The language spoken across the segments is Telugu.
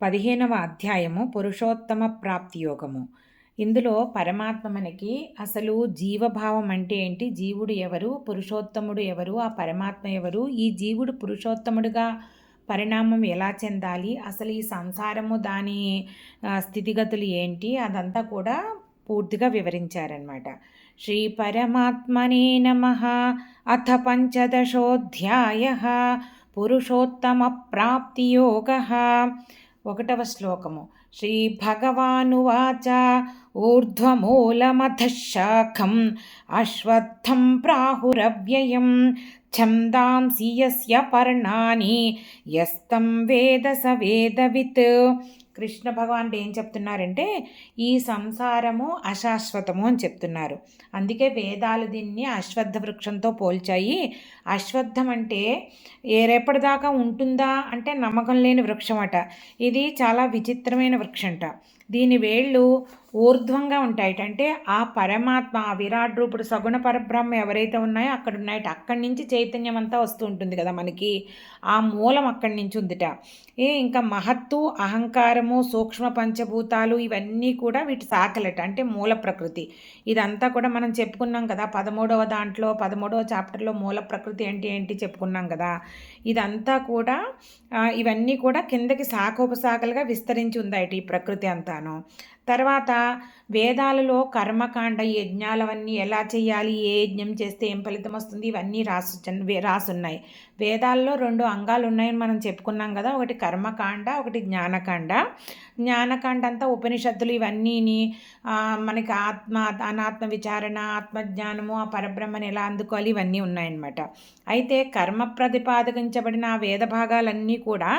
పదిహేనవ అధ్యాయము పురుషోత్తమ ప్రాప్తి యోగము. ఇందులో పరమాత్మ మనకి అసలు జీవభావం అంటే ఏంటి? జీవుడు ఎవరు? పురుషోత్తముడు ఎవరు? ఆ పరమాత్మ ఎవరు? ఈ జీవుడు పురుషోత్తముడుగా పరిణామం ఎలా చెందాలి? అసలు ఈ సంసారము దాని స్థితిగతులు ఏంటి? అదంతా కూడా పూర్తిగా వివరించారనమాట శ్రీ పరమాత్మనే నమ. అథ పంచదశోధ్యాయ. పురుషోత్తమ ప్రాప్తియోగ ఒకటవ శ్లోకము. శ్రీ భగవానువాచ ఊర్ధ్వమూలమథ శాఖం అశ్వత్థం ప్రాహురవ్యయం ఛందాంసి యస్య పర్ణాని యస్తం వేద స వేదవిత్ కృష్ణ భగవానుడు ఏం చెప్తున్నారంటే ఈ సంసారము అశాశ్వతము అని చెప్తున్నారు. అందుకే వేదాలు దీన్ని అశ్వత్థ వృక్షంతో పోల్చాయి. అశ్వత్థం అంటే ఏ రేపటిదాకా ఉంటుందా అంటే నమ్మకం లేని వృక్షం అట. ఇది చాలా విచిత్రమైన వృక్షంట. దీని వేళ్ళు ఊర్ధ్వంగా ఉంటాయట అంటే ఆ పరమాత్మ ఆ విరాట్ రూపుడు సగుణ పరబ్రహ్మ ఎవరైతే ఉన్నాయో అక్కడ ఉన్నాయట అక్కడి నుంచి చైతన్యం అంతా వస్తూ ఉంటుంది కదా మనకి. ఆ మూలం అక్కడి నుంచి ఉందిట. ఏ ఇంకా మహత్తు అహంకారము సూక్ష్మ పంచభూతాలు ఇవన్నీ కూడా వీటి శాఖలట అంటే మూల ప్రకృతి. ఇదంతా కూడా మనం చెప్పుకున్నాం కదా. పదమూడవ దాంట్లో పదమూడవ చాప్టర్లో మూల ప్రకృతి ఏంటి ఏంటి చెప్పుకున్నాం కదా. ఇదంతా కూడా ఇవన్నీ కూడా కిందకి శాఖోపశాఖలుగా విస్తరించి ఉందాయట ఈ ప్రకృతి అంతాను. తర్వాత వేదాలలో కర్మకాండ యజ్ఞాలవన్నీ ఎలా చేయాలి? ఏ యజ్ఞం చేస్తే ఏం ఫలితం వస్తుంది? ఇవన్నీ రాసు రాసున్నాయి. వేదాల్లో రెండు అంగాలు ఉన్నాయని మనం చెప్పుకున్నాం కదా. ఒకటి కర్మకాండ ఒకటి జ్ఞానకాండ. జ్ఞానకాండ అంతా ఉపనిషత్తులు ఇవన్నీని మనకి ఆత్మ అనాత్మ విచారణ ఆత్మజ్ఞానము ఆ పరబ్రహ్మని ఎలా అందుకోవాలి? ఇవన్నీ ఉన్నాయన్నమాట. అయితే కర్మ ప్రతిపాదించబడిన ఆ వేద భాగాలన్నీ కూడా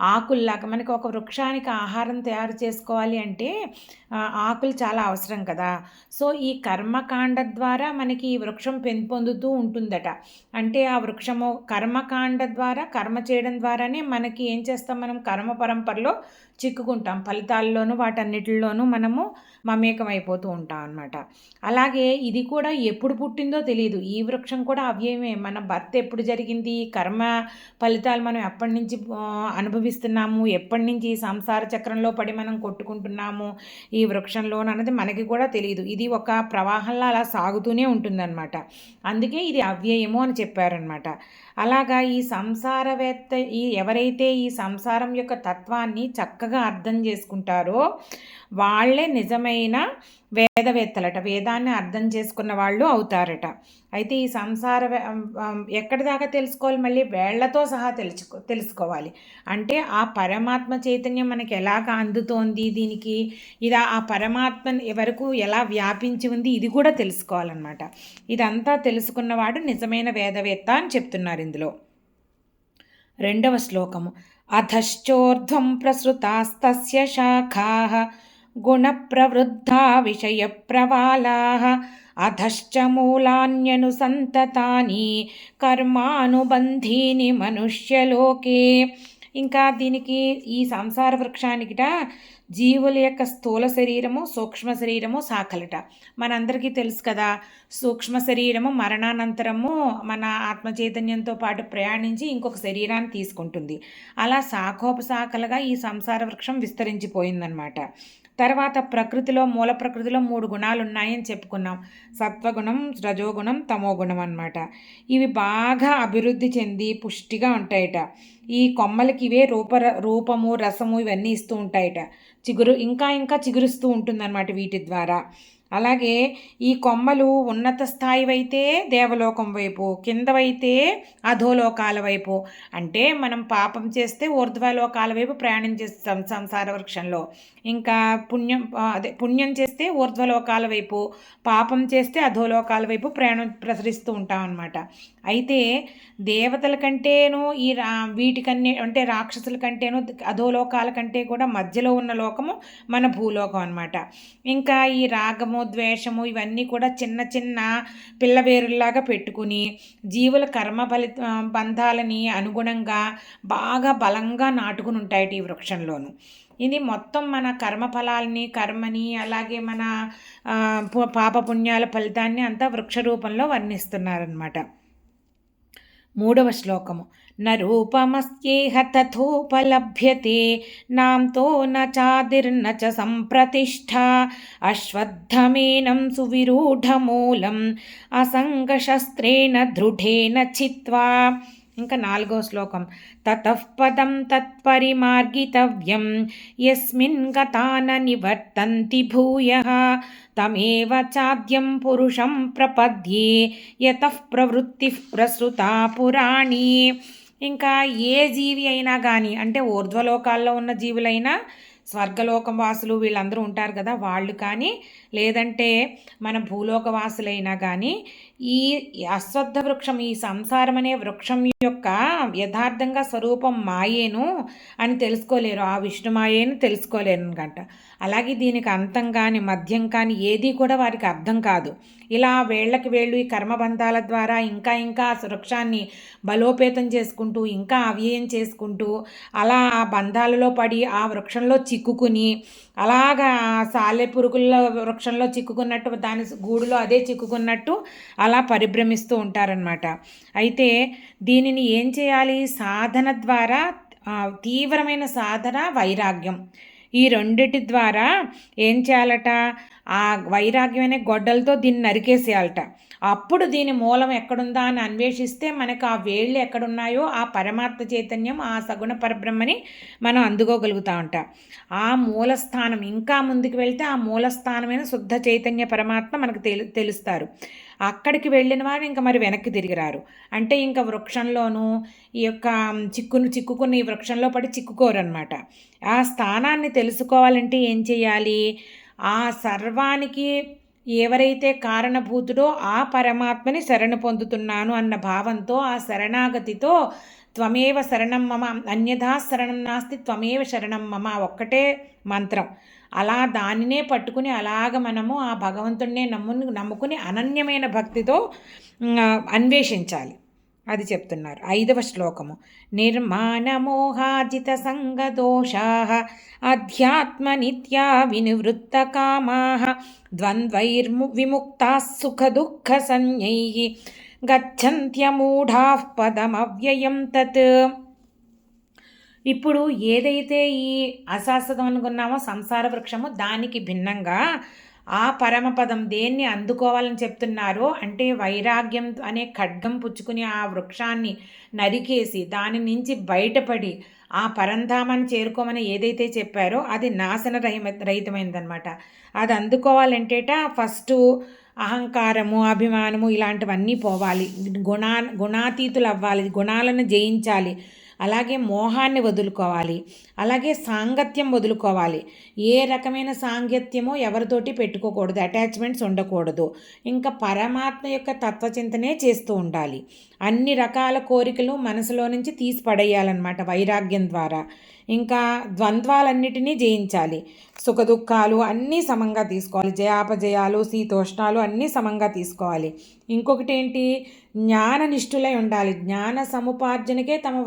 ఆకుల్లాగా మనకి ఒక వృక్షానికి ఆహారం తయారు చేసుకోవాలి అంటే ఆకులు చాలా అవసరం కదా. సో ఈ కర్మకాండ ద్వారా మనకి ఈ వృక్షం పెంపొందుతూ ఉంటుందట. అంటే ఆ వృక్షము కర్మకాండ ద్వారా కర్మ చేయడం ద్వారానే మనకి ఏం చేస్తాం మనం? కర్మ పరంపరలో చిక్కుకుంటాం. ఫలితాల్లోనూ వాటన్నిటిలోనూ మనము మమేకమైపోతూ ఉంటాం అనమాట అలాగే ఇది కూడా ఎప్పుడు పుట్టిందో తెలియదు ఈ వృక్షం కూడా అవ్యయమే. మన భర్త ఎప్పుడు జరిగింది? కర్మ ఫలితాలు మనం ఎప్పటి నుంచి అనుభవిస్తున్నాము? ఎప్పటి నుంచి సంసార చక్రంలో పడి మనం కొట్టుకుంటున్నాము? ఈ వృక్షంలో అన్నది మనకి కూడా తెలియదు ఇది ఒక ప్రవాహంలో అలా సాగుతూనే ఉంటుందన్నమాట. అందుకే ఇది అవ్యయము అని చెప్పారనమాట అలాగా ఈ సంసారవేత్త ఈ ఎవరైతే ఈ సంసారం యొక్క తత్వాన్ని చక్కగా అర్థం చేసుకుంటారో వాళ్ళే నిజమైన వేదవేత్తలట. వేదాన్ని అర్థం చేసుకున్న వాళ్ళు అవుతారట. అయితే ఈ సంసార ఎక్కడి దాకా తెలుసుకోవాలి? మళ్ళీ వేళ్ళతో సహా తెలుసుకో తెలుసుకోవాలి. అంటే ఆ పరమాత్మ చైతన్యం మనకి ఎలాగ అందుతోంది? దీనికి ఇది ఆ పరమాత్మ వరకు ఎలా వ్యాపించి ఉంది? ఇది కూడా తెలుసుకోవాలన్నమాట. ఇదంతా తెలుసుకున్నవాడు నిజమైన వేదవేత్త అని చెప్తున్నారు ఇందులో. రెండవ శ్లోకము. అధశ్చోర్ధ్వం ప్రసృతాస్తస్య శాఖా గుణప్రవృద్ధా విషయప్రవాలాः అధశ్చ మూలాన్యనుసంతతాని కర్మానుబంధీని మనుష్యలోకే. ఇంకా దీనికి ఈ సంసార వృక్షానికిట జీవుల యొక్క స్థూల శరీరము సూక్ష్మ శరీరము సాకలట. మనందరికీ తెలుసు కదా సూక్ష్మ శరీరము మరణానంతరము మన ఆత్మ చైతన్యంతో పాటు ప్రయాణించి ఇంకొక శరీరాన్ని తీసుకుంటుంది. అలా శాఖోపశాఖలుగా ఈ సంసార వృక్షం విస్తరించిపోయిందనమాట తర్వాత ప్రకృతిలో మూల ప్రకృతిలో మూడు గుణాలు ఉన్నాయని చెప్పుకున్నాం. సత్వగుణం రజోగుణం తమోగుణం అనమాట ఇవి బాగా అభివృద్ధి చెంది పుష్టిగా ఉంటాయట. ఈ కొమ్మలకి ఇవే రూప రూపము రసము ఇవన్నీ ఇస్తూ ఉంటాయట. చిగురు ఇంకా ఇంకా చిగురుస్తూ ఉంటుందన్నమాట వీటి ద్వారా. అలాగే ఈ కొమ్మలు ఉన్నత స్థాయి అయితే దేవలోకం వైపు కిందవైతే అధోలోకాల వైపు. అంటే మనం పాపం చేస్తే ఊర్ధ్వలోకాల వైపు ప్రయాణం చేస్తాం సంసార వృక్షంలో. ఇంకా పుణ్యం అదే పుణ్యం చేస్తే ఊర్ధ్వలోకాల వైపు పాపం చేస్తే అధోలోకాల వైపు ప్రయాణం ప్రసరిస్తూ ఉంటాం అనమాట అయితే దేవతల కంటేనూ ఈ రా వీటికన్నీ అంటే రాక్షసుల కంటేనూ అధోలోకాల కంటే కూడా మధ్యలో ఉన్న లోకము మన భూలోకం అనమాట ఇంకా ఈ రాగము ద్వేషము ఇవన్నీ కూడా చిన్న చిన్న పిల్లవేరుల్లాగా పెట్టుకుని జీవుల కర్మ ఫలి బంధాలని అనుగుణంగా బాగా బలంగా నాటుకుని ఉంటాయి ఈ వృక్షంలోను. ఇది మొత్తం మన కర్మఫలాల్ని కర్మని అలాగే మన పాపపుణ్యాల ఫలితాన్ని అంతా వృక్ష రూపంలో వర్ణిస్తున్నారనమాట మూడవ శ్లోకము. నూపమస్యేహ తథోపలభ్యతే నాంతో నాదిర్న చ సంప్రతిష్ట అశ్వత్థమేనం సువిరూఢమూలం అసంగశస్త్రేణ దృఢేన చిత్వా ఇంకా నాలుగో శ్లోకం. తతఃపదం తత్పరిమార్గితవ్యం. యస్మిన్ గతాన నివర్తంతి భూయ. తమేవ చాద్యం పురుషం ప్రపద్యే. యతః ప్రవృత్తి ప్రసృత పురాణి. ఇంకా ఏ జీవి అయినా కానీ అంటే ఊర్ధ్వలోకాల్లో ఉన్న జీవులైనా స్వర్గలోకం వాసులు వీళ్ళందరూ ఉంటారు కదా వాళ్ళు కానీ లేదంటే మన భూలోకవాసులైనా కానీ ఈ అశ్వద్ధ వృక్షం ఈ సంసారం అనే వృక్షం యొక్క యథార్థంగా స్వరూపం మాయేను అని తెలుసుకోలేరు. ఆ విష్ణుమాయేను తెలుసుకోలేరు అనమాట. అలాగే దీనికి అంతం కానీ మద్యం కానీ ఏది కూడా వారికి అర్థం కాదు. ఇలా వేళ్ళకి వేళ్ళు ఈ కర్మబంధాల ద్వారా ఇంకా ఇంకా వృక్షాన్ని బలోపేతం చేసుకుంటూ ఇంకా అవ్యయం చేసుకుంటూ అలా ఆ బంధాలలో పడి ఆ వృక్షంలో చిక్కుకుని అలాగా సాలె పురుగుల వృక్షంలో చిక్కుకున్నట్టు దాని గూడులో అదే చిక్కుకున్నట్టు అలా పరిభ్రమిస్తూ ఉంటారనమాట అయితే దీనిని ఏం చేయాలి? సాధన ద్వారా తీవ్రమైన సాధన వైరాగ్యం. ఈ రెండిటి ద్వారా ఏం చేయాలట? ఆ వైరాగ్యం అనే గొడ్డలతో దీన్ని నరికేసేయాలట. అప్పుడు దీని మూలం ఎక్కడుందా అని అన్వేషిస్తే మనకు ఆ వేళ్ళు ఎక్కడున్నాయో ఆ పరమాత్మ చైతన్యం ఆ సగుణ పరబ్రహ్మని మనం అందుకోగలుగుతా ఉంటాం ఆ మూలస్థానం ఇంకా ముందుకు వెళ్తే ఆ మూలస్థానమైన శుద్ధ చైతన్య పరమాత్మ మనకు తెలు తెలుస్తారు. అక్కడికి వెళ్ళిన వారు ఇంకా మరి వెనక్కి తిరిగిరారు అంటే ఇంకా వృక్షంలోనూ ఈ యొక్క చిక్కును చిక్కుకుని ఈ వృక్షంలో పడి చిక్కుకోరనమాట ఆ స్థానాన్ని తెలుసుకోవాలంటే ఏం చేయాలి? ఆ సర్వానికి ఎవరైతే కారణభూతుడో ఆ పరమాత్మని శరణు పొందుతున్నాను అన్న భావంతో ఆ శరణాగతితో త్వమేవ శరణం మమ అన్యథా శరణం నాస్తి త్వమేవ శరణం మమ ఒక్కటే మంత్రం. అలా దానినే పట్టుకుని అలాగ మనము ఆ భగవంతుడినే నమ్ము నమ్ముకుని అనన్యమైన భక్తితో అన్వేషించాలి. అది చెప్తున్నారు. ఐదవ శ్లోకము. నిర్మాణమోహాజిత సంగదోషా అధ్యాత్మ నిత్యా వినివృత్త కామా ద్వంద్వైర్ము విముక్తా సుఖ దుఃఖ సంజ్ఞై గచ్చంత్యమూఢా పదమవ్యయం తత్. ఇప్పుడు ఏదైతే ఈ అశాశ్వతం అనుకున్నామో సంసార వృక్షము దానికి భిన్నంగా ఆ పరమపదం దేన్ని అందుకోవాలని చెప్తున్నారో అంటే వైరాగ్యం అనే ఖడ్గం పుచ్చుకుని ఆ వృక్షాన్ని నరికేసి దాని నుంచి బయటపడి ఆ పరంధామాన్ని చేరుకోమని ఏదైతే చెప్పారో అది నాశన రహిమ రహితమైనదనమాట అది అందుకోవాలంటేట ఫస్ట్ అహంకారము అభిమానము ఇలాంటివన్నీ పోవాలి. గుణా గుణాతీతులు అవ్వాలి గుణాలను జయించాలి. అలాగే మోహాన్ని వదులుకోవాలి. అలాగే సాంగత్యం వదులుకోవాలి. ఏ రకమైన సాంగత్యమో ఎవరితోటి పెట్టుకోకూడదు. అటాచ్మెంట్స్ ఉండకూడదు. ఇంకా పరమాత్మ యొక్క తత్వచింతనే చేస్తూ ఉండాలి. అన్ని రకాల కోరికలు మనసులో నుంచి తీసి పడేయాలన్నమాట వైరాగ్యం ద్వారా. ఇంకా ద్వంద్వాలన్నిటినీ జయించాలి. సుఖ దుఃఖాలు అన్నీ సమంగా తీసుకోవాలి. జయాపజయాలు శీతోష్ణాలు అన్నీ సమంగా తీసుకోవాలి. ఇంకొకటి ఏంటి? జ్ఞాననిష్ఠులై ఉండాలి. జ్ఞాన సముపార్జనకే తమ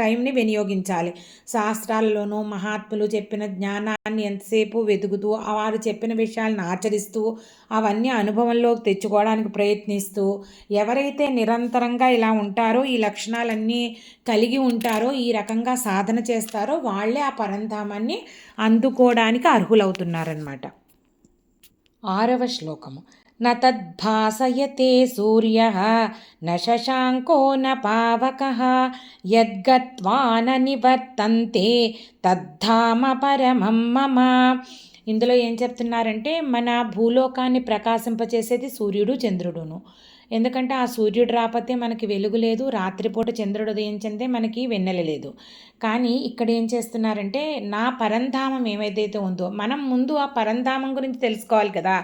టైంని వినియోగించాలి. శాస్త్రాల్లోనూ మహాత్ములు చెప్పిన జ్ఞానాన్ని ఎంతసేపు వెతుకుతూ వారు చెప్పిన విషయాలను ఆచరిస్తూ అవన్నీ అనుభవంలోకి తెచ్చుకోవడానికి ప్రయత్నిస్తూ ఎవరైతే నిరంతరంగా ఇలా ఉంటారో ఈ లక్షణాలన్నీ కలిగి ఉంటారో ఈ రకంగా సాధన చేస్తారో వాళ్ళే ఆ పరంధామాన్ని తెలుసుకోవడానికి అర్హులవుతున్నారన్నమాట. ఆరవ శ్లోకము. నతద్భాసయతే సూర్య నశాంకో న పవక నివర్తంతే తద్ధామ పరమం మమ. ఇందులో ఏం చెప్తున్నారంటే మన భూలోకాన్ని ప్రకాశింపచేసేది సూర్యుడు చంద్రుడును. ఎందుకంటే ఆ సూర్యుడు రాకపోతే మనకి వెలుగు లేదు రాత్రిపూట చంద్రుడు ఉదయించిందే మనకి వెన్నెల లేదు. కానీ ఇక్కడ ఏం చేస్తున్నారంటే నా పరంధామం ఏమైతే ఉందో మనం ముందు ఆ పరంధామం గురించి తెలుసుకోవాలి కదా.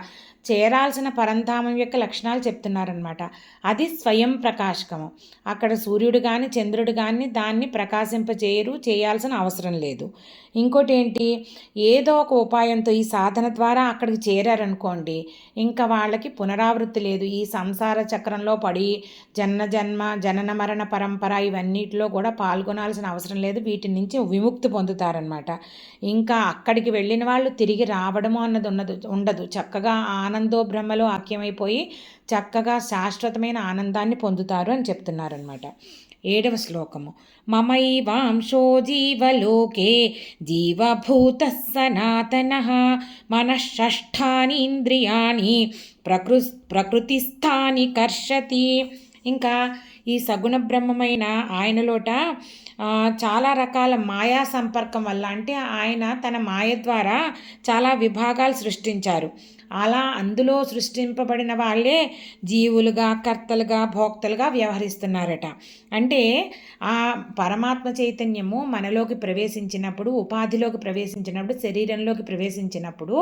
చేరాల్సిన పరంధామం యొక్క లక్షణాలు చెప్తున్నారనమాట అది స్వయం ప్రకాశకము. అక్కడ సూర్యుడు కానీ చంద్రుడు కానీ దాన్ని ప్రకాశింపచేయరు చేయాల్సిన అవసరం లేదు. ఇంకోటి ఏంటి ఏదో ఒక ఉపాయంతో ఈ సాధన ద్వారా అక్కడికి చేరారనుకోండి ఇంకా వాళ్ళకి పునరావృత్తి లేదు. ఈ సంసార చక్రంలో పడి జన్మ జన్మ జనన మరణ పరంపర ఇవన్నిటిలో కూడా పాల్గొనాల్సిన అవసరం లేదు. వీటి నుంచి విముక్తి పొందుతారనమాట ఇంకా అక్కడికి వెళ్ళిన వాళ్ళు తిరిగి రావడము అన్నది ఉన్నది ఉండదు. చక్కగా ఆనందో బ్రహ్మలో ఆక్యమైపోయి చక్కగా శాశ్వతమైన ఆనందాన్ని పొందుతారు అని చెప్తున్నారనమాట ఏడవ శ్లోకము. మమైవాంశో జీవలోకే జీవభూత సనాతన మనషష్ఠాని ఇంద్రియాణి ప్రకృ ప్రకృతిస్థాని కర్షతి. ఇంకా ఈ సగుణ బ్రహ్మమైన ఆయనలోట చాలా రకాల మాయా సంపర్కం వల్ల అంటే ఆయన తన మాయ ద్వారా చాలా విభాగాలు సృష్టించారు. అలా అందులో సృష్టింపబడిన వాళ్ళే జీవులుగా కర్తలుగా భోక్తలుగా వ్యవహరిస్తున్నారట. అంటే ఆ పరమాత్మ చైతన్యము మనలోకి ప్రవేశించినప్పుడు ఉపాధిలోకి ప్రవేశించినప్పుడు శరీరంలోకి ప్రవేశించినప్పుడు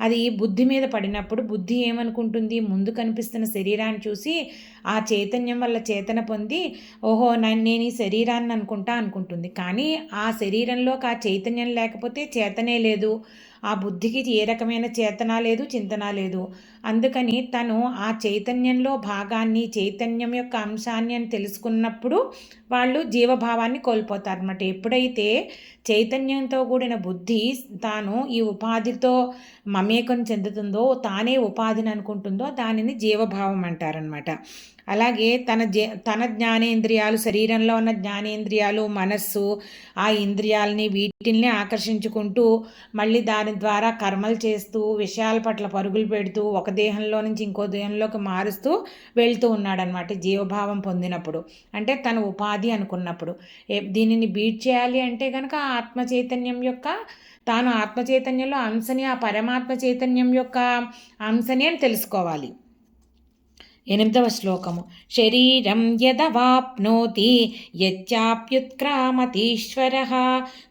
అది బుద్ధి మీద పడినప్పుడు బుద్ధి ఏమనుకుంటుంది? ముందు కనిపిస్తున్న శరీరాన్ని చూసి ఆ చైతన్యం వల్ల చేతన పొంది ఓహో నేను ఈ శరీరాన్ని అనుకుంటా అనుకుంటుంది. కానీ ఆ శరీరంలోకి ఆ చైతన్యం లేకపోతే చేతనే లేదు. ఆ బుద్ధికి ఏ రకమైన చేతన లేదు చింతన లేదు. అందుకని తను ఆ చైతన్యంలో భాగాన్ని చైతన్యం యొక్క అంశాన్ని అని తెలుసుకున్నప్పుడు వాళ్ళు జీవభావాన్ని కోల్పోతారన్నమాట. ఎప్పుడైతే చైతన్యంతో కూడిన బుద్ధి తాను ఈ ఉపాధితో మమేకం చెందుతుందో తానే ఉపాధిని అనుకుంటుందో దానిని జీవభావం అంటారనమాట అలాగే తన జే తన జ్ఞానేంద్రియాలు శరీరంలో ఉన్న జ్ఞానేంద్రియాలు మనస్సు ఆ ఇంద్రియాలని వీటిల్ని ఆకర్షించుకుంటూ మళ్ళీ దాని ద్వారా కర్మలు చేస్తూ విషయాల పట్ల పరుగులు పెడుతూ ఒక దేహంలో నుంచి ఇంకో దేహంలోకి మారుస్తూ వెళ్తూ ఉన్నాడనమాట జీవభావం పొందినప్పుడు. అంటే తన ఉపాధి అనుకున్నప్పుడు. దీనిని బీట్ చేయాలి అంటే కనుక ఆత్మ చైతన్యం యొక్క తాను ఆత్మ చైతన్యంలో అంశని ఆ పరమాత్మ చైతన్యం యొక్క అంశని అని తెలుసుకోవాలి. ఎనిమిదవ శ్లోకము. శరీరం యదవాప్నోతి యచ్చాప్యుత్క్రామతీశ్వర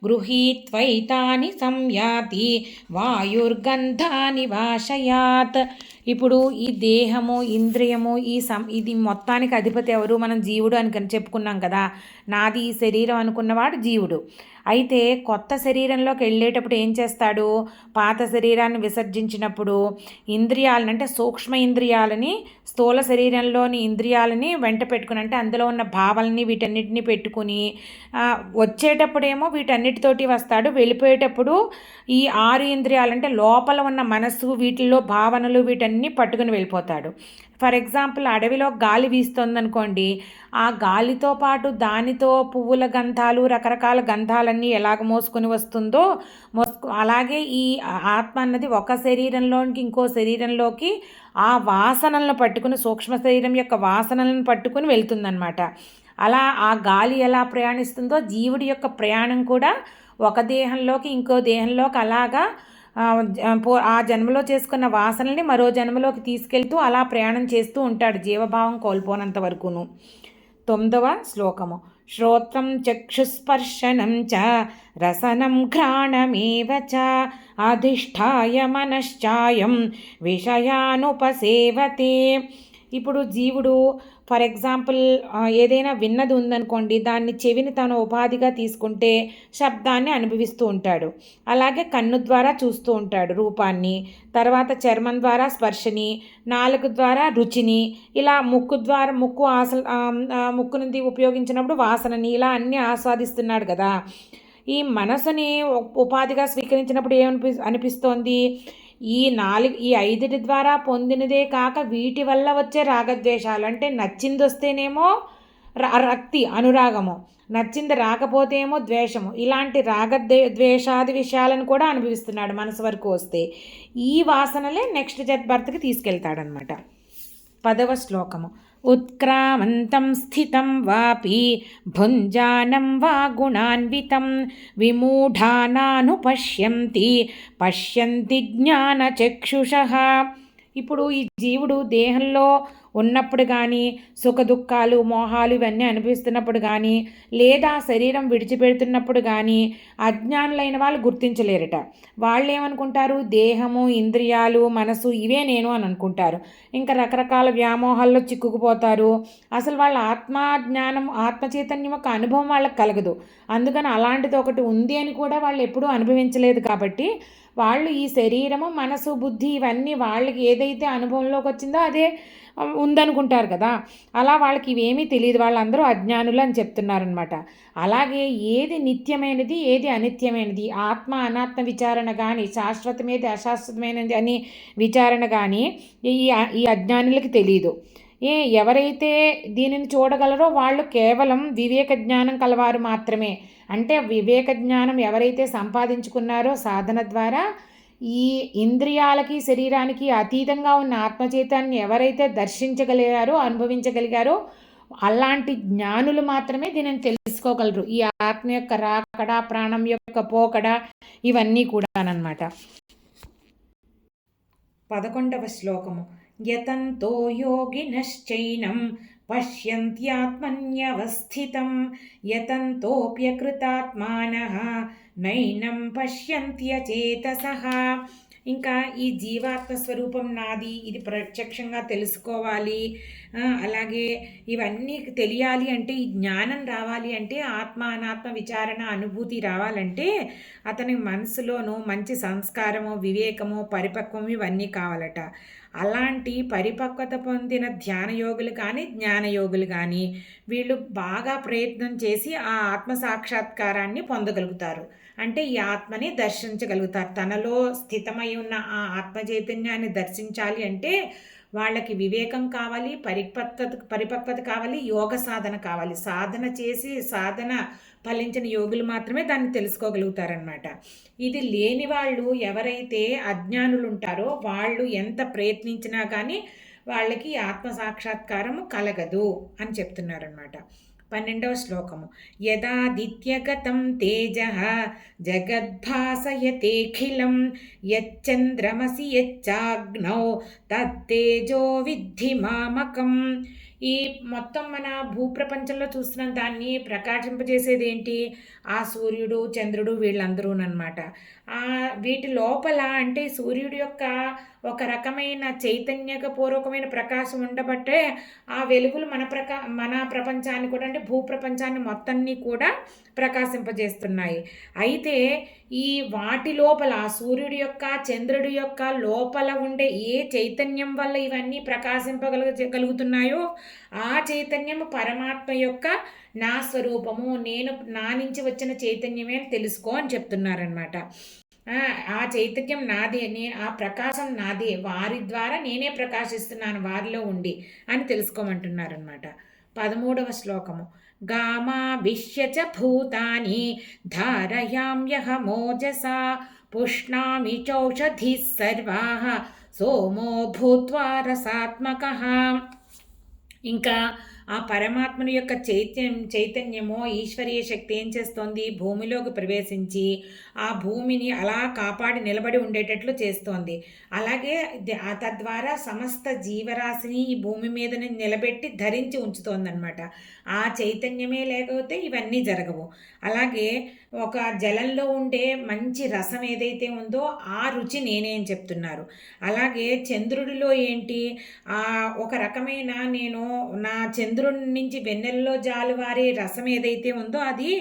గృహీత్వైతాని సంయాతి వాయుర్గంధాని వాషయాత్ ఇప్పుడు ఈ దేహము ఇంద్రియము ఈ సం ఇది మొత్తానికి అధిపతి ఎవరు? మనం జీవుడు అని చెప్పుకున్నాం కదా. నాది ఈ శరీరం అనుకున్నవాడు జీవుడు. అయితే కొత్త శరీరంలోకి వెళ్ళేటప్పుడు ఏం చేస్తాడు? పాత శరీరాన్ని విసర్జించినప్పుడు ఇంద్రియాలను అంటే సూక్ష్మ ఇంద్రియాలని స్థూల శరీరంలోని ఇంద్రియాలని వెంట పెట్టుకుని అంటే అందులో ఉన్న భావాలని వీటన్నిటిని పెట్టుకుని వచ్చేటప్పుడేమో వీటన్నిటితోటి వస్తాడు. వెళ్ళిపోయేటప్పుడు ఈ ఆరు ఇంద్రియాలు అంటే లోపల ఉన్న మనస్సు వీటిల్లో భావనలు వీటన్ని పట్టుకుని వెళ్ళిపోతాడు. ఫర్ ఎగ్జాంపుల్ అడవిలో గాలి వీస్తుందనుకోండి ఆ గాలితో పాటు దానితో పువ్వుల గంధాలు రకరకాల గంధాలన్నీ ఎలాగ మోసుకొని వస్తుందో మోసుకు అలాగే ఈ ఆత్మ అన్నది ఒక శరీరంలోనికి ఇంకో శరీరంలోకి ఆ వాసనలను పట్టుకుని సూక్ష్మ శరీరం యొక్క వాసనలను పట్టుకుని వెళ్తుందనమాట అలా ఆ గాలి ఎలా ప్రయాణిస్తుందో జీవుడి యొక్క ప్రయాణం కూడా ఒక దేహంలోకి ఇంకో దేహంలోకి అలాగా ఆ జన్మలో చేసుకున్న వాసనల్ని మరో జన్మలోకి తీసుకెళ్తూ అలా ప్రయాణం చేస్తూ ఉంటాడు జీవభావం కోల్పోనంత వరకును. తొమ్మిదవ శ్లోకము. శ్రోత్రం చక్షుస్పర్శనం చ రసనం ఘ్రాణమేవ చ అధిష్టాయ మనశ్చాయం విషయానుపసేవతే. ఇప్పుడు జీవుడు ఫర్ ఎగ్జాంపుల్ ఏదైనా విన్నది ఉందనుకోండి దాన్ని చెవిని తను ఉపాధిగా తీసుకుంటే శబ్దాన్ని అనుభవిస్తూ ఉంటాడు. అలాగే కన్ను ద్వారా చూస్తూ ఉంటాడు రూపాన్ని తర్వాత చర్మం ద్వారా స్పర్శని నాలుగు ద్వారా రుచిని ఇలా ముక్కు ద్వారా ముక్కు ఆస నుండి ఉపయోగించినప్పుడు వాసనని ఇలా అన్నీ ఆస్వాదిస్తున్నాడు కదా. ఈ మనసుని ఉపాధిగా స్వీకరించినప్పుడు ఏమనిపి అనిపిస్తోంది? ఈ నాలుగు ఈ ఐదుటి ద్వారా పొందినదే కాక వీటి వల్ల వచ్చే రాగద్వేషాలు. అంటే నచ్చింది వస్తేనేమో రక్తి అనురాగము. నచ్చింది రాకపోతే ఏమో ద్వేషము. ఇలాంటి రాగద్వే ద్వేషాది విషయాలను కూడా అనుభవిస్తున్నాడు మనసు వరకు వస్తే. ఈ వాసనలే నెక్స్ట్ జత్ బర్త్కి తీసుకెళ్తాడనమాట పదవ శ్లోకము. उत्क्रामन्तं स्थितं वापि भुञ्जानं वा गुणान्वितं विमूढानानुपश्यन्ति पश्यन्ति ज्ञानचक्षुषः ఇప్పుడు ఈ జీవుడు దేహంలో ఉన్నప్పుడు కానీ సుఖదుఖాలు మోహాలు ఇవన్నీ అనిపిస్తున్నప్పుడు కానీ లేదా శరీరం విడిచిపెడుతున్నప్పుడు కానీ అజ్ఞానులైన వాళ్ళు గుర్తించలేరట. వాళ్ళు ఏమనుకుంటారు దేహము ఇంద్రియాలు మనసు ఇవే నేను అని అనుకుంటారు. ఇంకా రకరకాల వ్యామోహాల్లో చిక్కుకుపోతారు. అసలు వాళ్ళ ఆత్మజ్ఞానం ఆత్మచైతన్యం యొక్క అనుభవం వాళ్ళకి కలగదు. అందుకని అలాంటిది ఒకటి ఉంది అని కూడా వాళ్ళు ఎప్పుడూ అనుభవించలేదు కాబట్టి వాళ్ళు ఈ శరీరము మనసు బుద్ధి ఇవన్నీ వాళ్ళకి ఏదైతే అనుభవంలోకి వచ్చిందో అదే ఉందనుకుంటారు కదా. అలా వాళ్ళకి ఇవేమీ తెలియదు వాళ్ళందరూ అజ్ఞానులు అని చెప్తున్నారనమాట అలాగే ఏది నిత్యమైనది ఏది అనిత్యమైనది? ఆత్మ అనాత్మ విచారణ కానీ శాశ్వతమేది అశాశ్వతమైనది అని విచారణ కానీ ఈ ఈ అజ్ఞానులకి తెలియదు ఏ ఎవరైతే దీనిని చూడగలరో వాళ్ళు కేవలం వివేక జ్ఞానం కలవారు మాత్రమే. అంటే వివేక జ్ఞానం ఎవరైతే సంపాదించుకున్నారో సాధన ద్వారా ఈ ఇంద్రియాలకి శరీరానికి అతీతంగా ఉన్న ఆత్మచైతాన్ని ఎవరైతే దర్శించగలిగారో అనుభవించగలిగారో అలాంటి జ్ఞానులు మాత్రమే దీనిని తెలుసుకోగలరు. ఈ ఆత్మ యొక్క రాకడ ప్రాణం యొక్క పోకడ ఇవన్నీ కూడానమాట పదకొండవ శ్లోకము. యతంతో యోగినశ్చైనం పశ్యంత్యాత్మన్యవస్థితం. యతంతోప్యకృతాత్మాన నైనం పశ్యంత్యచేతస ఇంకా ఈ జీవాత్మ స్వరూపం నాది ఇది ప్రత్యక్షంగా తెలుసుకోవాలి. అలాగే ఇవన్నీ తెలియాలి అంటే ఈ జ్ఞానం రావాలి అంటే ఆత్మ అనాత్మ విచారణ అనుభూతి రావాలంటే అతని మనసులోనూ మంచి సంస్కారము వివేకము పరిపక్వము ఇవన్నీ కావాలట. అలాంటి పరిపక్వత పొందిన ధ్యాన యోగులు కానీ జ్ఞానయోగులు కానీ వీళ్ళు బాగా ప్రయత్నం చేసి ఆ ఆత్మ సాక్షాత్కారాన్ని పొందగలుగుతారు. అంటే ఈ ఆత్మని దర్శించగలుగుతారు. తనలో స్థితమై ఉన్న ఆ ఆత్మ చైతన్యాన్ని దర్శించాలి అంటే వాళ్ళకి వివేకం కావాలి పరిపక్వత పరిపక్వత కావాలి యోగ సాధన కావాలి. సాధన చేసి సాధన ఫలించిన యోగులు మాత్రమే దాన్ని తెలుసుకోగలుగుతారనమాట ఇది లేని వాళ్ళు ఎవరైతే అజ్ఞానులు ఉంటారో వాళ్ళు ఎంత ప్రయత్నించినా కానీ వాళ్ళకి ఆత్మ సాక్షాత్కారము కలగదు అని చెప్తున్నారనమాట పన్నెండవ శ్లోకము. యదాదిత్యగతం తేజ జగద్భాసయతేఖిలం యచ్చంద్రమసి యచ్చాగ్నౌ తత్తేజో విద్ధి మామకం. ఈ మొత్తం మన భూప్రపంచంలో చూస్తున్న దాన్ని ప్రకాశింపజేసేది ఏంటి ఆ సూర్యుడు చంద్రుడు వీళ్ళందరూనమాట వీటి లోపల అంటే సూర్యుడి యొక్క ఒక రకమైన చైతన్యక పూర్వకమైన ప్రకాశం ఉండబట్టే ఆ వెలుగులు మన ప్రకా మన ప్రపంచాన్ని కూడా అంటే భూప్రపంచాన్ని మొత్తాన్ని కూడా ప్రకాశింపజేస్తున్నాయి. అయితే ఈ వాటి లోపల సూర్యుడి యొక్క చంద్రుడి యొక్క లోపల ఉండే ఏ చైతన్యం వల్ల ఇవన్నీ ప్రకాశింపగలుగుతున్నాయో ఆ చైతన్యం పరమాత్మ యొక్క నా స్వరూపము నేను నా నుంచి వచ్చిన చైతన్యమే అని తెలుసుకో అని చెప్తున్నారనమాట ఆ చైతన్యం నాదే నే ఆ ప్రకాశం నాదే వారి ద్వారా నేనే ప్రకాశిస్తున్నాను వారిలో ఉండి అని తెలుసుకోమంటున్నారనమాట పదమూడవ శ్లోకము. గామాభిష్య చ భూతాని ధారయామ్యహమోజసా పుష్ణామి చౌషధి సర్వా సోమో భూత్వా రసాత్మక. ఇంకా ఆ పరమాత్మని యొక్క చైత్యం చైతన్యమో ఈశ్వరీయ శక్తి ఏం చేస్తోంది? భూమిలోకి ప్రవేశించి ఆ భూమిని అలా కాపాడి నిలబడి ఉండేటట్లు చేస్తోంది. అలాగే తద్వారా సమస్త జీవరాశిని ఈ భూమి మీద నిలబెట్టి ధరించి ఉంచుతోందనమాట ఆ చైతన్యమే లేకపోతే ఇవన్నీ జరగవు. అలాగే ఒక జలంలో ఉండే మంచి రసం ఏదైతే ఉందో ఆ రుచి నేనే అని చెప్తున్నారు. అలాగే చంద్రుడిలో ఏంటి? ఒక రకమైన నేను నా చంద్రుడి నుంచి వెన్నెల్లో జాలువారే రసం ఏదైతే ఉందో అది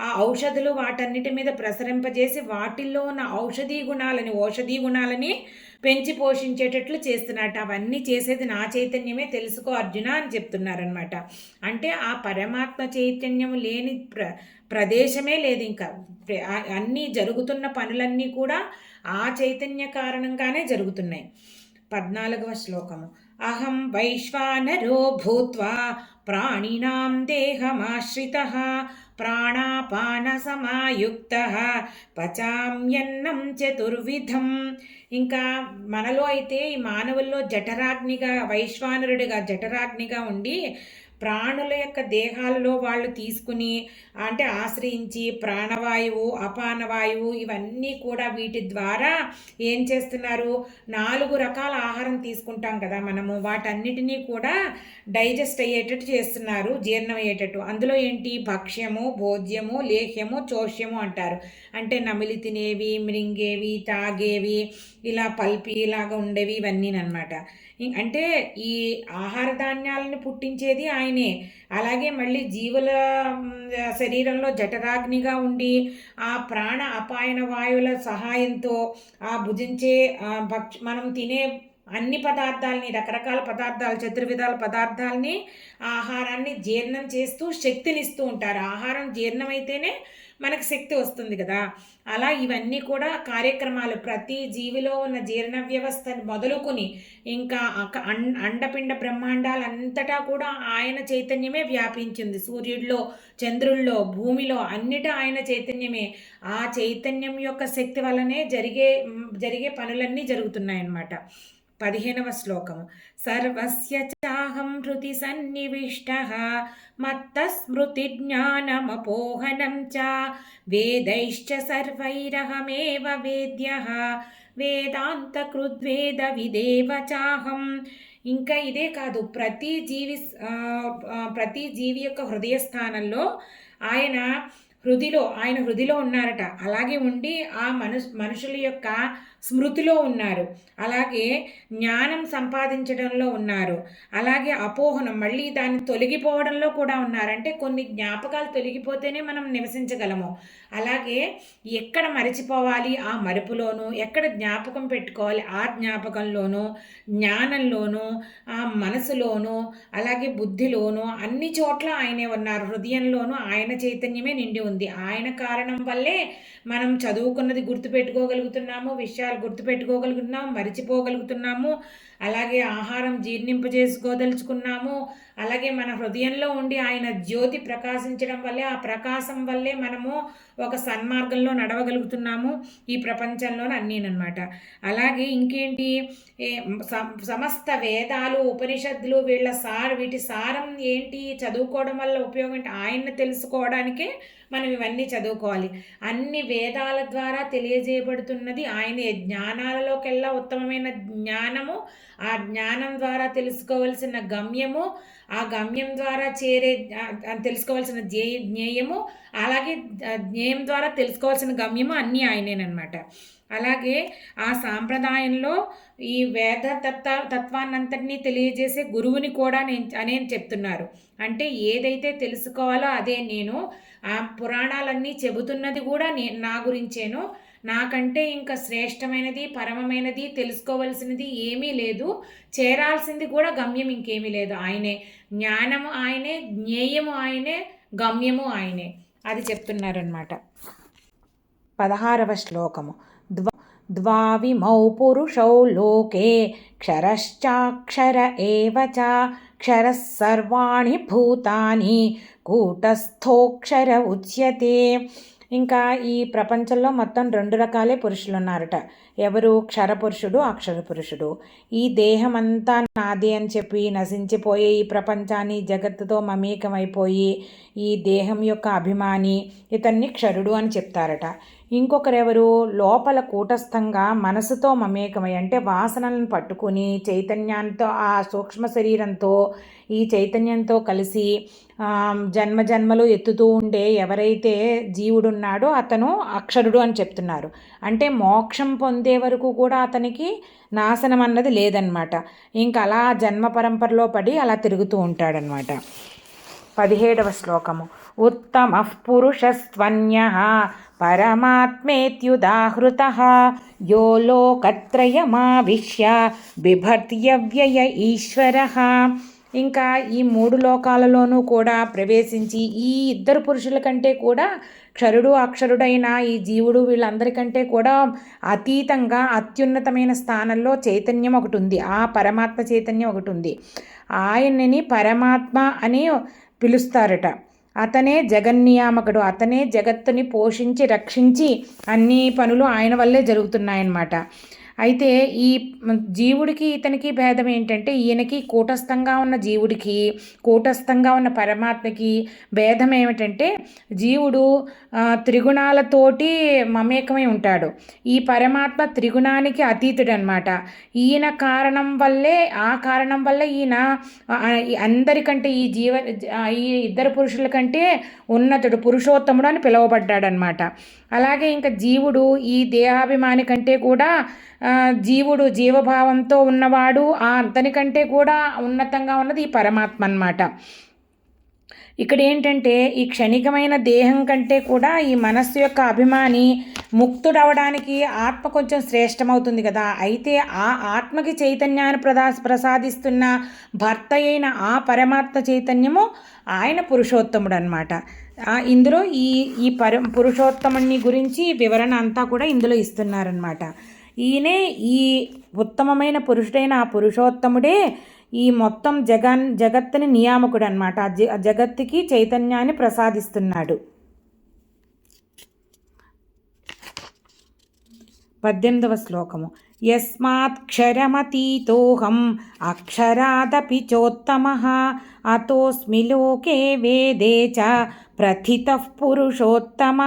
ఆ ఔషధులు వాటన్నిటి మీద ప్రసరింపజేసి వాటిల్లో ఉన్న ఔషధీ గుణాలని ఔషధీ గుణాలని పెంచి పోషించేటట్లు చేస్తున్నట్టు. అవన్నీ చేసేది నా చైతన్యమే. తెలుసుకో అర్జున అని చెప్తున్నారనమాట అంటే ఆ పరమాత్మ చైతన్యం లేని ప్ర ప్రదేశమే లేదు ఇంకా. అన్నీ జరుగుతున్న పనులన్నీ కూడా ఆ చైతన్య కారణంగానే జరుగుతున్నాయి. పద్నాలుగవ శ్లోకము. అహం వైశ్వానరో భూత్వా ప్రాణినాం దేహమాశ్రిత ప్రాణాపాన సమాయుక్త పచామ్యన్నం చతుర్విధం. ఇంకా మనలో అయితే ఈ మానవుల్లో జఠరాగ్నిగా వైశ్వానరుడిగా జఠరాగ్నిగా ఉండి ప్రాణుల యొక్క దేహాలలో వాళ్ళు తీసుకుని అంటే ఆశ్రయించి ప్రాణవాయువు అపానవాయువు ఇవన్నీ కూడా వీటి ద్వారా ఏం చేస్తున్నారు? నాలుగు రకాల ఆహారం తీసుకుంటాం కదా మనము. వాటన్నిటినీ కూడా డైజెస్ట్ అయ్యేటట్టు చేస్తున్నారు జీర్ణం అయ్యేటట్టు. అందులో ఏంటి? భక్ష్యము భోజ్యము లేహ్యము చోష్యము అంటారు. అంటే నమిలి తినేవి మృంగేవి తాగేవి ఇలా పల్పి ఇలాగా ఉండేవి ఇవన్నీ అనమాట అంటే ఈ ఆహార ధాన్యాలను పుట్టించేది ఆయనే. అలాగే మళ్ళీ జీవుల శరీరంలో జఠరాగ్నిగా ఉండి ఆ ప్రాణ అపాయన వాయువుల సహాయంతో ఆ భుజించే భక్ష మనం తినే అన్ని పదార్థాలని రకరకాల పదార్థాలు చతుర్విధాల పదార్థాలని ఆహారాన్ని జీర్ణం చేస్తూ శక్తినిస్తూ ఉంటారు. ఆహారం జీర్ణమైతేనే మనకు శక్తి వస్తుంది కదా. అలా ఇవన్నీ కూడా కార్యక్రమాలు ప్రతి జీవిలో ఉన్న జీర్ణ వ్యవస్థను మొదలుకొని ఇంకా అండపిండ బ్రహ్మాండాలంతటా కూడా ఆయన చైతన్యమే వ్యాపించింది. సూర్యుడిలో చంద్రుల్లో భూమిలో అన్నిటా ఆయన చైతన్యమే. ఆ చైతన్యం యొక్క శక్తి వల్లనే జరిగే జరిగే పనులన్నీ జరుగుతున్నాయన్నమాట. పదిహేనవ శ్లోకము. సర్వస్య చాహం హృతి సన్నివిష్ట మత్తస్మృతి జ్ఞానమపోహనం చ వేదైశ్చ సర్వైరహమేవ వేద్య వేదాంతకృద్వేద విదేవ చాహం. ఇంకా ఇదే కాదు ప్రతి జీవి ప్రతి జీవి యొక్క హృదయ స్థానంలో ఆయన హృదిలో ఆయన హృదిలో ఉన్నారట. అలాగే ఉండి ఆ మను మనుషుల యొక్క స్మృతిలో ఉన్నారు. అలాగే జ్ఞానం సంపాదించడంలో ఉన్నారు. అలాగే అపోహనం మళ్ళీ దాన్ని తొలగిపోవడంలో కూడా ఉన్నారంటే కొన్ని జ్ఞాపకాలు తొలగిపోతేనే మనం నివసించగలము. అలాగే ఎక్కడ మరిచిపోవాలి ఆ మరుపులోనూ ఎక్కడ జ్ఞాపకం పెట్టుకోవాలి ఆ జ్ఞాపకంలోనూ జ్ఞానంలోనూ ఆ మనసులోనూ అలాగే బుద్ధిలోనూ అన్ని చోట్ల ఆయనే ఉన్నారు. హృదయంలోనూ ఆయన చైతన్యమే నిండి ఉంది. ఆయన కారణం వల్లే మనం చదువుకున్నది గుర్తుపెట్టుకోగలుగుతున్నాము విషయాలు గుర్తుపెట్టుకోగలుగుతున్నాము మరిచిపోగలుగుతున్నాము. అలాగే ఆహారం జీర్ణింపజేసుకోదలుచుకున్నాము. అలాగే మన హృదయంలో ఉండి ఆయన జ్యోతి ప్రకాశించడం వల్లే ఆ ప్రకాశం వల్లే మనము ఒక సన్మార్గంలో నడవగలుగుతున్నాము ఈ ప్రపంచంలోని అన్నీనమాట అలాగే ఇంకేంటి? సమస్త వేదాలు ఉపనిషత్తులు వీళ్ళ సార్ వీటి సారం ఏంటి? చదువుకోవడం వల్ల ఉపయోగం ఏంటి? ఆయన్ని తెలుసుకోవడానికే మనం ఇవన్నీ చదువుకోవాలి. అన్ని వేదాల ద్వారా తెలియజేయబడుతున్నది ఆయన. జ్ఞానాలలోకెల్లా ఉత్తమమైన జ్ఞానము ఆ జ్ఞానం ద్వారా తెలుసుకోవలసిన గమ్యము ఆ గమ్యం ద్వారా చేరే తెలుసుకోవాల్సిన జ్ఞే జ్ఞేయము అలాగే జ్ఞేయం ద్వారా తెలుసుకోవాల్సిన గమ్యము అన్నీ ఆయనేనమాట అలాగే ఆ సాంప్రదాయంలో ఈ వేద తత్వ తత్వాన్నంతటినీ తెలియజేసే గురువుని కూడా నేను అనే చెప్తున్నారు. అంటే ఏదైతే తెలుసుకోవాలో అదే నేను ఆ పురాణాలన్నీ చెబుతున్నది కూడా నే నా గురించేను. నాకంటే ఇంకా శ్రేష్టమైనది పరమమైనది తెలుసుకోవలసినది ఏమీ లేదు చేరాల్సింది కూడా గమ్యం ఇంకేమీ లేదు ఆయనే జ్ఞానము ఆయనే జ్ఞేయము ఆయనే గమ్యము ఆయనే అది చెప్తున్నారనమాట పదహారవ శ్లోకము द्वाविमौ पुरुषौ लोके क्षरश्चाक्षर एव च क्षरः सर्वाणि भूतानि कूटस्थोक्षर उच्यते ఇంకా ఈ ప్రపంచంలో మొత్తం రెండు రకాలే పురుషులు ఉన్నారట ఎవరు? క్షరపురుషుడు అక్షర పురుషుడు ఈ దేహం అంతా నాది అని చెప్పి నశించిపోయే ఈ ప్రపంచాన్ని జగత్తుతో మమేకమైపోయి ఈ దేహం యొక్క అభిమాని ఇతన్ని క్షరుడు అని చెప్తారట. ఇంకొకరెవరు? లోపల కూటస్థంగా మనసుతో మమేకమై అంటే వాసనలను పట్టుకుని చైతన్యంతో ఆ సూక్ష్మ శరీరంతో ఈ చైతన్యంతో కలిసి జన్మ జన్మలు ఎత్తుతూ ఉండే ఎవరైతే జీవుడున్నాడో అతను అక్షరుడు అని చెప్తున్నారు. అంటే మోక్షం పొందే వరకు కూడా అతనికి నాశనం అన్నది లేదనమాట ఇంకా అలా జన్మ పరంపరలో పడి అలా తిరుగుతూ ఉంటాడనమాట పదిహేడవ శ్లోకము. ఉత్తమ పురుషస్వన్య పరమాత్మేత్యుదాహృత యో లోకత్రయమావిశ్య బిభర్త్యవ్యయ ఈశ్వర ఇంకా ఈ మూడు లోకాలలోనూ కూడా ప్రవేశించి ఈ ఇద్దరు పురుషుల కంటే కూడా క్షరుడు అక్షరుడైన ఈ జీవుడు వీళ్ళందరికంటే కూడా అతీతంగా అత్యున్నతమైన స్థానంలో చైతన్యం ఒకటి ఉంది. ఆ పరమాత్మ చైతన్యం ఒకటి ఉంది. ఆయనని పరమాత్మ అని పిలుస్తారట. అతనే జగన్నియామకుడు. అతనే జగత్తుని పోషించి రక్షించి అన్ని పనులు ఆయన వల్లే జరుగుతున్నాయన్నమాట. అయితే ఈ జీవుడికి ఇతనికి భేదం ఏంటంటే ఈయనకి కూటస్థంగా ఉన్న జీవుడికి కూటస్థంగా ఉన్న పరమాత్మకి భేదం ఏమిటంటే జీవుడు త్రిగుణాలతోటి మమేకమై ఉంటాడు. ఈ పరమాత్మ త్రిగుణానికి అతీతుడు అనమాట ఈయన కారణం వల్లే ఆ కారణం వల్ల ఈయన అందరికంటే ఈ జీవ ఈ ఇద్దరు పురుషుల కంటే ఉన్నతుడు పురుషోత్తముడు అని పిలువబడ్డాడనమాట అలాగే ఇంకా జీవుడు ఈ దేహాభిమాని కంటే కూడా జీవుడు జీవభావంతో ఉన్నవాడు ఆ అంతనికంటే కూడా ఉన్నతంగా ఉన్నది ఈ పరమాత్మ అన్నమాట ఇక్కడ ఏంటంటే ఈ క్షణికమైన దేహం కంటే కూడా ఈ మనస్సు యొక్క అభిమాని ముక్తుడవడానికి ఆత్మ కొంచెం శ్రేష్టమవుతుంది కదా. అయితే ఆ ఆత్మకి చైతన్యాన్ని ప్రదా ప్రసాదిస్తున్న భర్త అయిన ఆ పరమాత్మ చైతన్యము ఆయన పురుషోత్తముడు అనమాట ఇందులో ఈ ఈ పర పురుషోత్తముని గురించి వివరణ అంతా కూడా ఇందులో ఇస్తున్నారనమాట. ఈయనే ఈ ఉత్తమమైన పురుషుడైన ఆ పురుషోత్తముడే ఈ మొత్తం జగన్ జగత్తుని నియామకుడు అనమాట ఆ జగత్తుకి చైతన్యాన్ని ప్రసాదిస్తున్నాడు. పద్దెనిమిదవ శ్లోకము. యస్మాత్క్షరమతీతోహం అక్షరాదపి చోత్తమ అతోస్మి లోకే వేదే చ ప్రథిత పురుషోత్తమ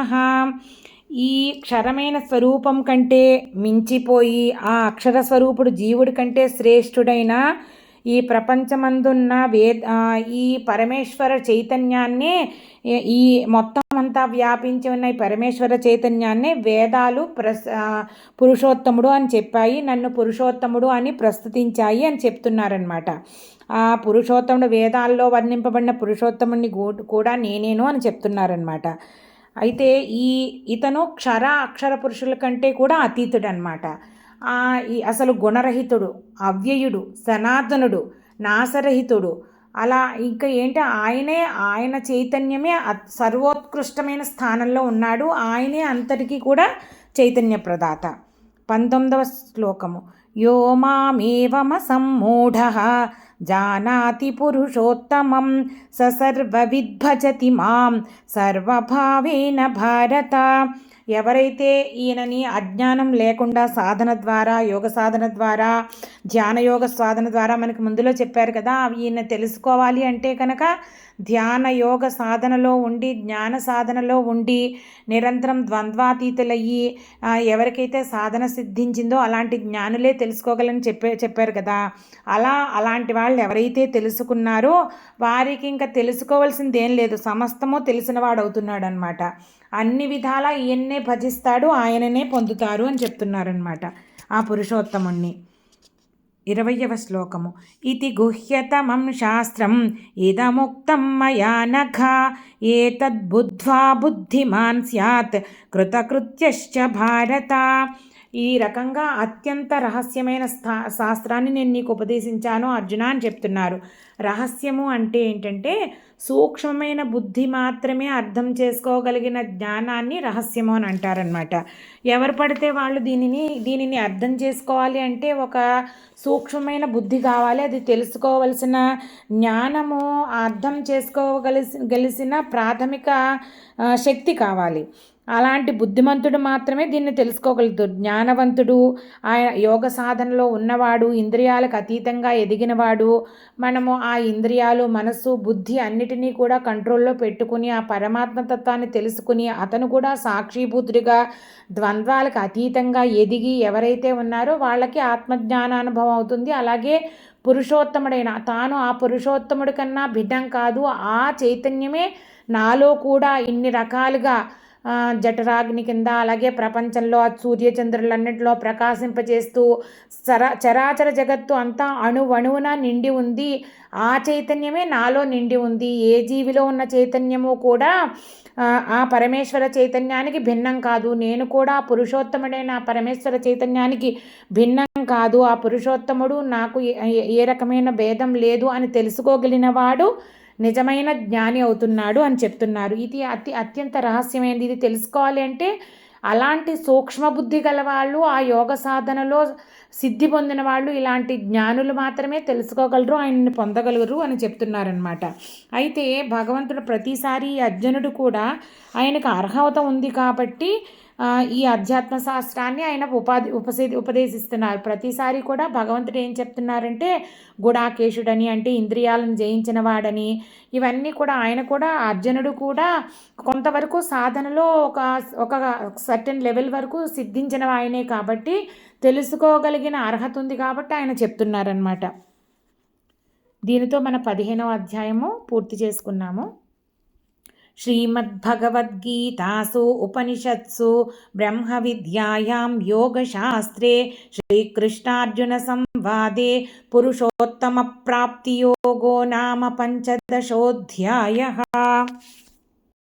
ఈ క్షరమైన స్వరూపం కంటే మించిపోయి ఆ అక్షర స్వరూపుడు జీవుడి కంటే శ్రేష్ఠుడైన ఈ ప్రపంచమందున్న వే ఈ పరమేశ్వర చైతన్యాన్నే ఈ మొత్తం అంతా వ్యాపించి ఉన్న ఈ పరమేశ్వర చైతన్యాన్నే వేదాలు ప్రస్ పురుషోత్తముడు అని చెప్పాయి నన్ను పురుషోత్తముడు అని ప్రస్తుతించాయి అని చెప్తున్నారనమాట ఆ పురుషోత్తముడు వేదాల్లో వర్ణింపబడిన పురుషోత్తముడిని కూడా నేనేను అని చెప్తున్నారనమాట అయితే ఈ ఇతను క్షర అక్షర పురుషుల కంటే కూడా అతీతుడు అనమాట అసలు గుణరహితుడు అవ్యయుడు సనాతనుడు నాశరహితుడు అలా ఇంకా ఏంటి ఆయనే ఆయన చైతన్యమే సర్వోత్కృష్టమైన స్థానంలో ఉన్నాడు. ఆయనే అంతటికీ కూడా చైతన్య ప్రదాత పంతొమ్మిదవ శ్లోకము. यो मामेवमसम्मूढः। जानाति पुरुषोत्तमं పురుషోత్తమం స సర్వవిద్భజతి మాం సర్వభావేన భారత ఎవరైతే ఈయనని అజ్ఞానం లేకుండా సాధన ద్వారా యోగ సాధన ద్వారా ధ్యానయోగ సాధన ద్వారా మనకి ముందులో చెప్పారు కదా ఈయన తెలుసుకోవాలి అంటే కనుక ధ్యాన యోగ సాధనలో ఉండి జ్ఞాన సాధనలో ఉండి నిరంతరం ద్వంద్వాతీతులయ్యి ఎవరికైతే సాధన సిద్ధించిందో అలాంటి జ్ఞానులే తెలుసుకోగలని చెప్పే చెప్పారు కదా. అలా అలాంటి వాళ్ళు ఎవరైతే తెలుసుకున్నారో వారికి ఇంకా తెలుసుకోవాల్సింది ఏం లేదు. సమస్తము తెలిసినవాడు అవుతున్నాడు అనమాట అన్ని విధాలా ఈయన్నే భజిస్తాడు ఆయననే పొందుతారు అని చెప్తున్నారనమాట ఆ పురుషోత్తముణ్ణి. ఇరవయవ శ్లోకము. ఇది గుహ్యతమం శాస్త్రం ఇదముక్తం మయా నఖ ఏతద్బుద్ధ్వా బుద్ధిమాన్ స్యాత్ కృతకృత్యశ్చ భారత. ఈ రకంగా అత్యంత రహస్యమైన స్థా శాస్త్రాన్ని నేను నీకు ఉపదేశించాను అర్జున అని చెప్తున్నారు. రహస్యము అంటే ఏంటంటే సూక్ష్మమైన బుద్ధి మాత్రమే అర్థం చేసుకోగలిగిన జ్ఞానాన్ని రహస్యము అని అంటారనమాట ఎవరు పడితే వాళ్ళు దీనిని దీనిని అర్థం చేసుకోవాలి అంటే ఒక సూక్ష్మమైన బుద్ధి కావాలి అది తెలుసుకోవలసిన జ్ఞానము అర్థం చేసుకోగలిసి గలిసిన ప్రాథమిక శక్తి కావాలి. అలాంటి బుద్ధిమంతుడు మాత్రమే దీన్ని తెలుసుకోగలుగుతాడు. జ్ఞానవంతుడు ఆయన యోగ సాధనలో ఉన్నవాడు ఇంద్రియాలకు అతీతంగా ఎదిగినవాడు మనము ఆ ఇంద్రియాలు మనస్సు బుద్ధి అన్నిటినీ కూడా కంట్రోల్లో పెట్టుకుని ఆ పరమాత్మ తత్వాన్ని తెలుసుకుని అతను కూడా సాక్షిభూతుడిగా ద్వంద్వాలకు అతీతంగా ఎదిగి ఎవరైతే ఉన్నారో వాళ్ళకి ఆత్మజ్ఞానానుభవం అవుతుంది. అలాగే పురుషోత్తముడైన తాను ఆ పురుషోత్తముడి కన్నా భిన్నం కాదు ఆ చైతన్యమే నాలో కూడా ఇన్ని రకాలుగా జఠరాగ్ని కింద అలాగే ప్రపంచంలో సూర్యచంద్రులన్నింటిలో ప్రకాశింపజేస్తూ చర చరాచర జగత్తు అంతా అణువణువున నిండి ఉంది. ఆ చైతన్యమే నాలో నిండి ఉంది. ఏ జీవిలో ఉన్న చైతన్యము కూడా ఆ పరమేశ్వర చైతన్యానికి భిన్నం కాదు. నేను కూడా పురుషోత్తముడైన ఆ పరమేశ్వర చైతన్యానికి భిన్నం కాదు. ఆ పురుషోత్తముడు నాకు ఏ రకమైన భేదం లేదు అని తెలుసుకోగలిగిన వాడు నిజమైన జ్ఞాని అవుతున్నాడు అని చెప్తున్నారు. ఇది అతి అత్యంత రహస్యమైనది. ఇది తెలుసుకోవాలి అంటే అలాంటి సూక్ష్మబుద్ధి గల వాళ్ళు ఆ యోగ సాధనలో సిద్ధి పొందిన వాళ్ళు ఇలాంటి జ్ఞానులు మాత్రమే తెలుసుకోగలరు ఆయన్ని పొందగలరు అని చెప్తున్నారనమాట అయితే భగవంతుడు ప్రతిసారి అర్జునుడు కూడా ఆయనకు అర్హత ఉంది కాబట్టి ఈ అధ్యాత్మ శాస్త్రాన్ని ఆయన ఉపాధి ఉపసే ఉపదేశిస్తున్నారు. ప్రతిసారి కూడా భగవంతుడు ఏం చెప్తున్నారంటే గుడాకేశుడని అంటే ఇంద్రియాలను జయించిన వాడని. ఇవన్నీ కూడా ఆయన కూడా అర్జునుడు కూడా కొంతవరకు సాధనలో ఒక ఒక సర్టెన్ లెవెల్ వరకు సిద్ధించిన ఆయనే కాబట్టి తెలుసుకోగలిగిన అర్హత ఉంది కాబట్టి ఆయన చెప్తున్నారనమాట దీనితో మన పదిహేనవ అధ్యాయము పూర్తి చేసుకున్నాము. श्रीमद्भगवद्गीतासु उपनिषत्सु ब्रह्मविद्यायां योगशास्त्रे श्रीकृष्णार्जुनसंवादे पुरुषोत्तमप्राप्तियोगो नाम पञ्चदशोऽध्यायः